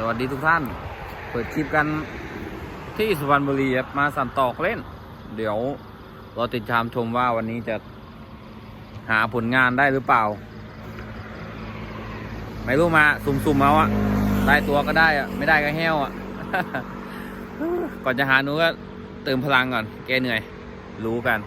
สวัสดีทุกท่าน เปิดคลิปกันที่สุพรรณบุรีครับมาสันตอกเล่น เดี๋ยวเราติดตามชมว่าวันนี้จะหาผลงานได้หรือเปล่า ไม่รู้มาสุ่มๆเอาอะได้ตัวก็ได้อะไม่ได้ก็แห้วอะก่อนจะหาหนูก็เติมพลังก่อน แกเหนื่อย รู้กัน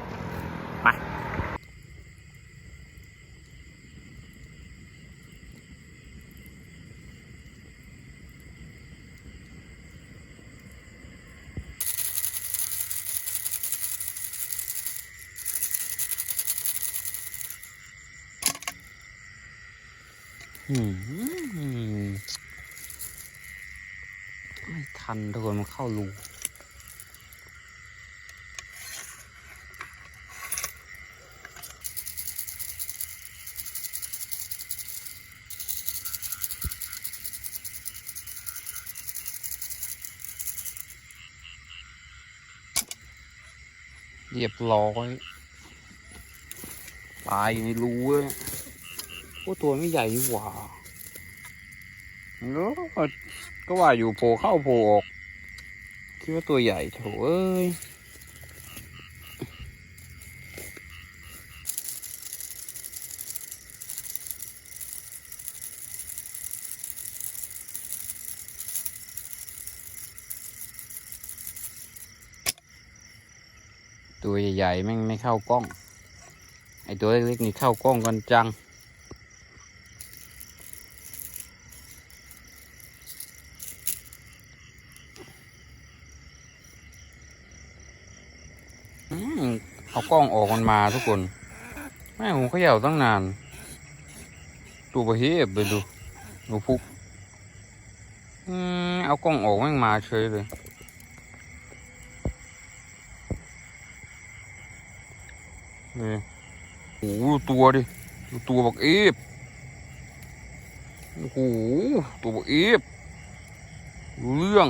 ไม่ทันทุกคนมันเข้ารูเรียบร้อย ตายอยู่ในรูเลย โอ้ตัวไม่ใหญ่หว่าเนอะก็ว่าอยู่โผล่เข้าโผล่ออกคิดว่าตัวใหญ่โถเอ้ยตัวใหญ่ๆแม่งไม่เข้ากล้อง ไอตัวเล็กๆนี่เข้ากล้องกันจัง อืม เอากล้องออกมันมาทุกคนแม่ผมเขย่าตั้งนาน ตัวประเฮียบไปดูดูพุกอืมเอากล้องออกแม่งมาเฉยเลยนี่โอ้โหดูตัวดิดูตัวบักเอฟโอ้โหตัวบักเอฟเรื่อง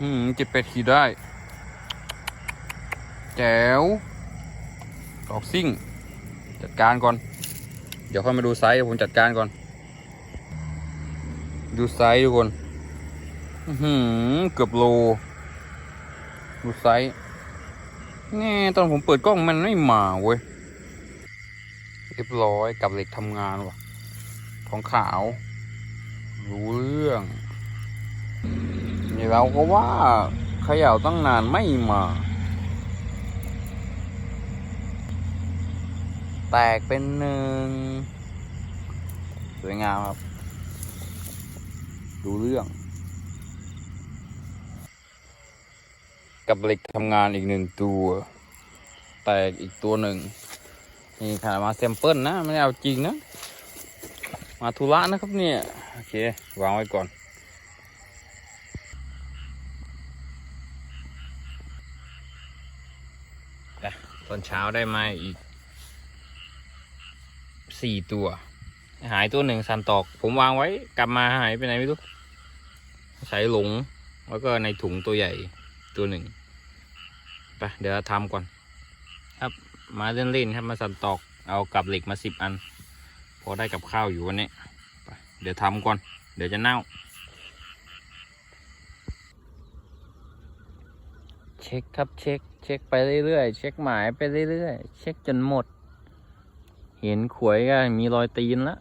อืมเจ็ดแปดขีดได้ แจ๋วดอกซิ่ง จัดการก่อน เดี๋ยวค่อยมาดูไซส์ผมจัดการก่อน ดูไซส์ทุกคนอื้อหือเกือบโล ดูไซส์แน่ตอนผมเปิดกล้องมันไม่มาเว้ยเรียบร้อยกับเหล็กทำงานว่ะทองขาว รู้เรื่องนี่เราก็ว่าเขย่าตั้งนานไม่มา แตกเป็นหนึ่งสวยงามครับ ดูเรื่อง กับเหล็กทำงานอีกหนึ่งตัว แตกอีกตัวหนึ่งนี่ขนาดมาแซมเปิลนะ ไม่ได้เอาจริงนะ มาธุระนะครับเนี่ย โอเค วางไว้ก่อนตอนเช้าได้มาอีก สี่ตัว หายตัวหนึ่งสันตอก ผมวางไว้กลับมาหายไปไหนไม่รู้ใช้หลง แล้วก็ในถุงตัวใหญ่ตัวหนึ่งไปเดี๋ยวทำก่อน ครับมาเล่นๆครับมาสันตอกเอากับเหล็กมาสิบอัน พอได้กับข้าวอยู่วันนี้ไปเดี๋ยวทำก่อน เดี๋ยวจะเน่า เช็คครับเช็ค เช็คไปเรื่อยๆ เช็คหมายไปเรื่อยๆ เช็คจนหมด เห็นขวยก็มีรอยตีนละ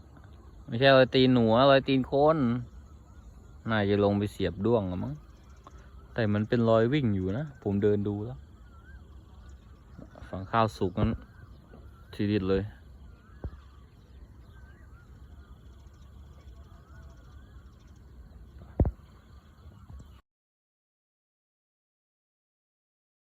ไม่ใช่รอยตีนหนูรอยตีนโคนน่าจะลงไปเสียบด้วงละมั้งแต่มันเป็นรอยวิ่งอยู่นะ ผมเดินดูแล้ว ฝั่งข้าวสุกนั้นทีเดียวเลย